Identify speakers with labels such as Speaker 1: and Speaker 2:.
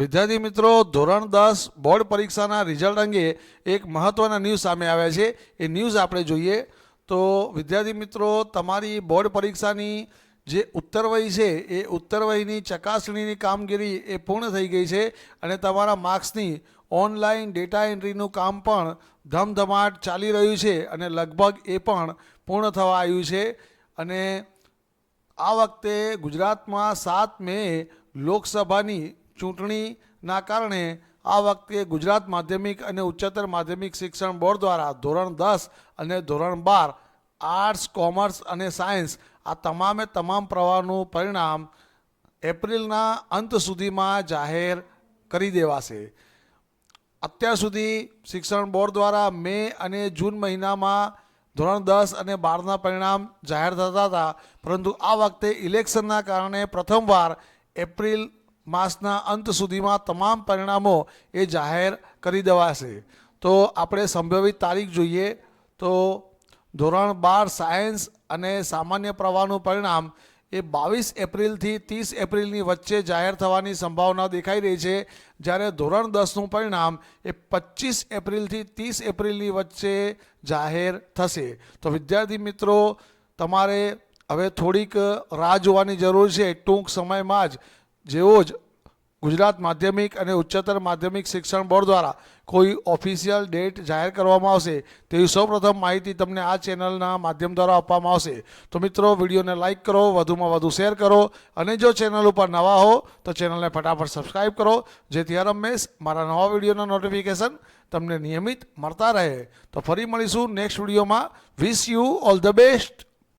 Speaker 1: વિદ્યાર્થી મિત્રો ધોરણ દસ બોર્ડ પરીક્ષાના રિઝલ્ટ અંગે એક મહત્ત્વના ન્યૂઝ સામે આવ્યા છે એ ન્યૂઝ આપણે જોઈએ તો વિદ્યાર્થી મિત્રો તમારી બોર્ડ પરીક્ષાની જે ઉત્તરવય છે એ ઉત્તરવયની ચકાસણીની કામગીરી એ પૂર્ણ થઈ ગઈ છે અને તમારા માર્ક્સની ઓનલાઈન ડેટા એન્ટ્રીનું કામ પણ ધમધમાટ ચાલી રહ્યું છે અને લગભગ એ પણ પૂર્ણ થવા આવ્યું છે અને આ વખતે ગુજરાતમાં સાત મે લોકસભાની ચૂંટણીના કારણે આ વખતે ગુજરાત માધ્યમિક અને ઉચ્ચતર માધ્યમિક શિક્ષણ બોર્ડ દ્વારા ધોરણ દસ અને ધોરણ બાર આર્ટ્સ કોમર્સ અને સાયન્સ આ તમામે તમામ પ્રવાહનું પરિણામ એપ્રિલના અંત સુધીમાં જાહેર કરી દેવાશે અત્યાર સુધી શિક્ષણ બોર્ડ દ્વારા મે અને જૂન મહિનામાં ધોરણ દસ અને બારના પરિણામ જાહેર થતા હતા પરંતુ આ વખતે ઇલેક્શનના કારણે પ્રથમવાર એપ્રિલ માસના અંત સુધીમાં તમામ પરિણામો એ જાહેર કરી દેવાશે તો આપણે સંભવિત તારીખ જોઈએ તો ધોરણ બાર સાયન્સ અને સામાન્ય પ્રવાહનું પરિણામ એ બાવીસ એપ્રિલથી ત્રીસ એપ્રિલની વચ્ચે જાહેર થવાની સંભાવના દેખાઈ રહી છે જ્યારે ધોરણ દસનું પરિણામ એ પચીસ એપ્રિલથી ત્રીસ એપ્રિલની વચ્ચે જાહેર થશે તો વિદ્યાર્થી મિત્રો તમારે હવે થોડીક રાહ જોવાની જરૂર છે ટૂંક સમયમાં જ જેવો જ ગુજરાત માધ્યમિક અને ઉચ્ચતર માધ્યમિક શિક્ષણ બોર્ડ દ્વારા કોઈ ઓફિશિયલ ડેટ જાહેર કરવામાં આવશે તેવી સૌપ્રથમ માહિતી તમને આ ચેનલના માધ્યમ દ્વારા આપવામાં આવશે તો મિત્રો વિડીયોને લાઇક કરો વધુમાં વધુ શેર કરો અને જો ચેનલ ઉપર નવા હો તો ચેનલને ફટાફટ સબસ્ક્રાઈબ કરો જેથી હરમેશ મારા નવા વિડીયોના નોટિફિકેશન તમને નિયમિત મળતા રહે તો ફરી મળીશું નેક્સ્ટ વિડીયોમાં wish you all the best